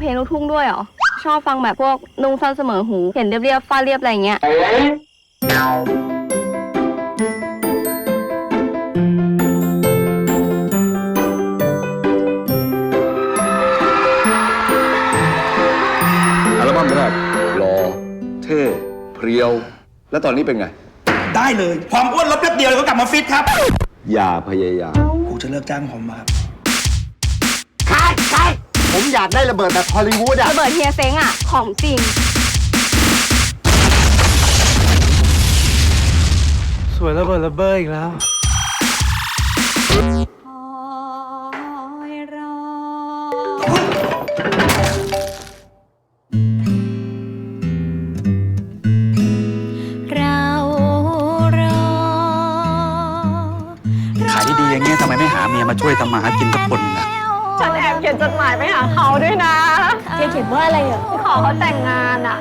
ด้วยเหรอ ชอบฟังแบบพวกนุ่งสั้นเสมอหู เห็นเรียบๆฟาดเรียบอะไรอย่างเงี้ย อัลบั้มแรกหล่อเท่เพรียว แล้วตอนนี้เป็นไง ได้เลย ความอ้วนลดแป๊บเดียวเลยก็กลับมาฟิตครับ อย่าพยายาม กูจะเลิกจ้างผมครับใช่ใช่ ผมอยากได้ระเบิดแบบฮอลลีวูดอะระเบิดเฮียเซ้งอะ ของจริง สวยระเบิดระเบ้ออีกแล้ว เรารอ ขายดีๆอย่างเงี้ยทำไมไม่หาเมียมาช่วยทำมาหากินสักคนอะฉันแอบ เขียนจดหมายไปหาเขาด้วยนะเขียนเขียนว่าอะไรอะขอเขาแต่งงานอะ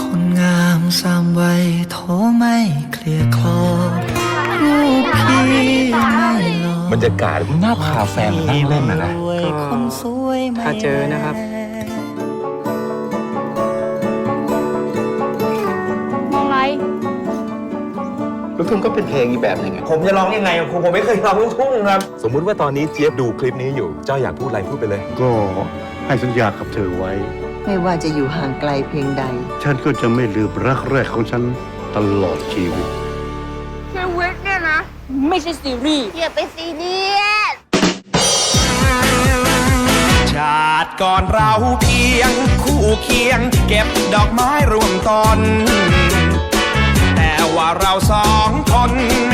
คนงามสามวัยโทไม่เคลียร์คลอรูปพี่ไม่หลอกบรรยากาศมันน่าพาแฟนมานั่งเล่นนะนะรวยคนสวยไม่ถ้าเจอนะครับ ลูกทุ่งก็เป็นเพลงอีกแบบหนึ่งไงผมจะร้องยังไงอะครูผมไม่เคยร้องลูกทุ่งครับ สมมุติว่าตอนนี้เจี๊ยบดูคลิปนี้อยู่ เจ้าอยากพูดอะไรพูดไปเลย ก็ให้สัญญากับเธอไว้ ไม่ว่าจะอยู่ห่างไกลเพียงใด ฉันก็จะไม่ลืมรักแรกของฉันตลอดชีวิตไม่ใช่ซีรีส์อย่าไปซีเรียส ชาติก่อนเราเพียง คู่เคียง เก็บดอกไม้รวมตนแต่ ว่าเราสองคนไม่สน